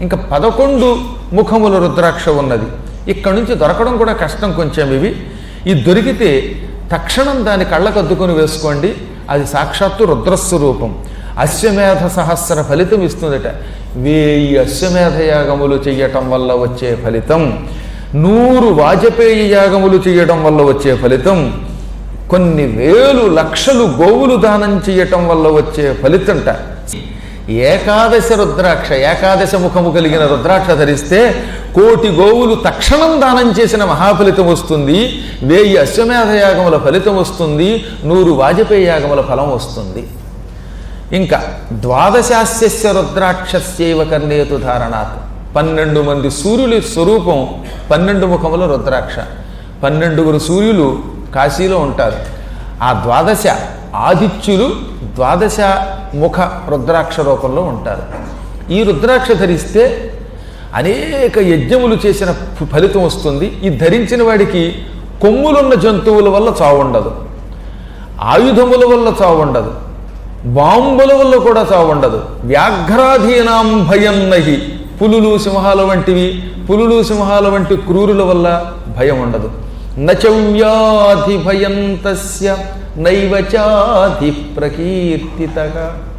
ఇంకా పదకొండు ముఖముల రుద్రాక్ష ఉన్నది. ఇక్కడి నుంచి దొరకడం కూడా కష్టం కొంచెం ఇవి. ఇది దొరికితే తక్షణం దాని కళ్ళకద్దుకొని వేసుకోండి. అది సాక్షాత్తు రుద్రస్వరూపం. అశ్వమేధ సహస్ర ఫలితం ఇస్తుందట. వేయి అశ్వమేధ యాగములు చేయటం వల్ల వచ్చే ఫలితం. నూరు వాజపేయి యాగములు చేయటం వల్ల వచ్చే ఫలితం. కొన్ని వేలు లక్షలు గోవులు దానం చేయటం వల్ల వచ్చే ఫలితంట. ఏకాదశ రుద్రాక్ష ఏకాదశ ముఖము కలిగిన రుద్రాక్ష ధరిస్తే కోటి గోవులు తక్షణం దానం చేసిన మహాఫలితం వస్తుంది. వేయి అశ్వమేధ యాగముల ఫలితం వస్తుంది. నూరు వాజపేయి యాగముల ఫలం వస్తుంది. ఇంకా ద్వాదశాస్య రుద్రాక్షస్యవ కర్ణేతు ధారణాత్. పన్నెండు మంది సూర్యుల స్వరూపం పన్నెండు ముఖముల రుద్రాక్ష. పన్నెండుగురు సూర్యులు కాశీలో ఉంటారు. ఆ ద్వాదశ ఆదిత్యులు ద్వాదశ ముఖ రుద్రాక్ష రూపంలో ఉంటారు. ఈ రుద్రాక్ష ధరిస్తే అనేక యజ్ఞములు చేసిన ఫ- ఫలితం వస్తుంది. ఈ ధరించిన వాడికి కొమ్ములున్న జంతువుల వల్ల చావు ఉండదు ఆయుధముల వల్ల చావు ఉండదు బాంబుల వల్ల కూడా చావు ఉండదు వ్యాఘ్రాధీనాం భయం నహి. పులులు సింహాల వంటివి పులులు సింహాల వంటి క్రూరుల వల్ల భయం ఉండదు. నచవ్యాధి భయం తస్య నైవచాది ప్రకీర్తితగా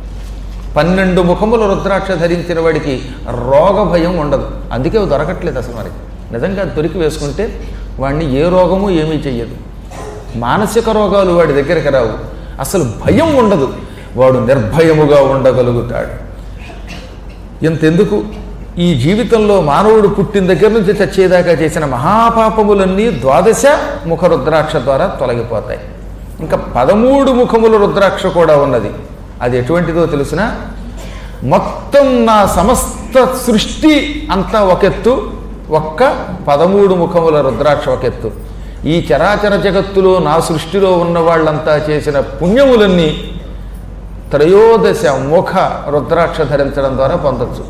పన్నెండు ముఖముల రుద్రాక్ష ధరించిన వాడికి రోగ భయం ఉండదు. అందుకే దొరకట్లేదు అసలు మరి. నిజంగా దొరికి వేసుకుంటే వాడిని ఏ రోగము ఏమీ చెయ్యదు. మానసిక రోగాలు వాడి దగ్గరికి రావు. అసలు భయం ఉండదు. వాడు నిర్భయముగా ఉండగలుగుతాడు. ఇంతెందుకు? ఈ జీవితంలో మానవుడు పుట్టిన దగ్గర నుంచి చచ్చేదాకా చేసిన మహాపాపములన్నీ ద్వాదశ ముఖ రుద్రాక్ష ద్వారా తొలగిపోతాయి. ఇంకా పదమూడు ముఖముల రుద్రాక్ష కూడా ఉన్నది. అది ఎటువంటిదో తెలుసిన? మొత్తం నా సమస్త సృష్టి అంతా ఒకెత్తు ఒక్క పదమూడు ముఖముల రుద్రాక్ష ఒకెత్తు. ఈ చరాచర జగత్తులో నా సృష్టిలో ఉన్న వాళ్ళంతా చేసిన పుణ్యములన్నీ త్రయోదశ ముఖ రుద్రాక్ష ధరించడం ద్వారా పొందొచ్చు.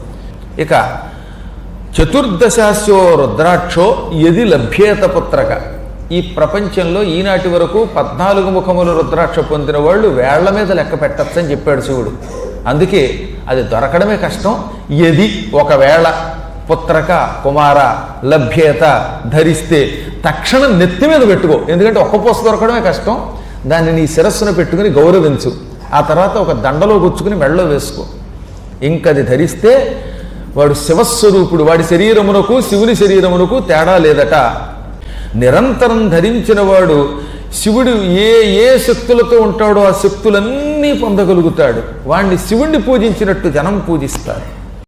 ఇక చతుర్దశాస్యో రుద్రాక్షో ఎది లభ్యేత పుత్రక. ఈ ప్రపంచంలో ఈనాటి వరకు పద్నాలుగు ముఖములు రుద్రాక్ష పొందిన వాళ్ళు వేళ్ళ మీద లెక్క పెట్టచ్చని చెప్పాడు శివుడు. అందుకే అది దొరకడమే కష్టం. ఎది ఒకవేళ పుత్రక కుమార లభ్యత ధరిస్తే తక్షణం నెత్తి మీద పెట్టుకో. ఎందుకంటే ఒక్క పూస దొరకడమే కష్టం. దాన్ని నీ శిరస్సును పెట్టుకుని గౌరవించు. ఆ తర్వాత ఒక దండలో గుచ్చుకుని మెడలో వేసుకో. ఇంకది ధరిస్తే వాడు శివస్వరూపుడు. వాడి శరీరమునకు శివుని శరీరమునకు తేడా లేదట. నిరంతరం ధరించినవాడు శివుడు ఏ ఏ శక్తులతో ఉంటాడో ఆ శక్తులన్నీ పొందగలుగుతాడు. వాణ్ణి శివుణ్ణి పూజించినట్టు జనం పూజిస్తారు.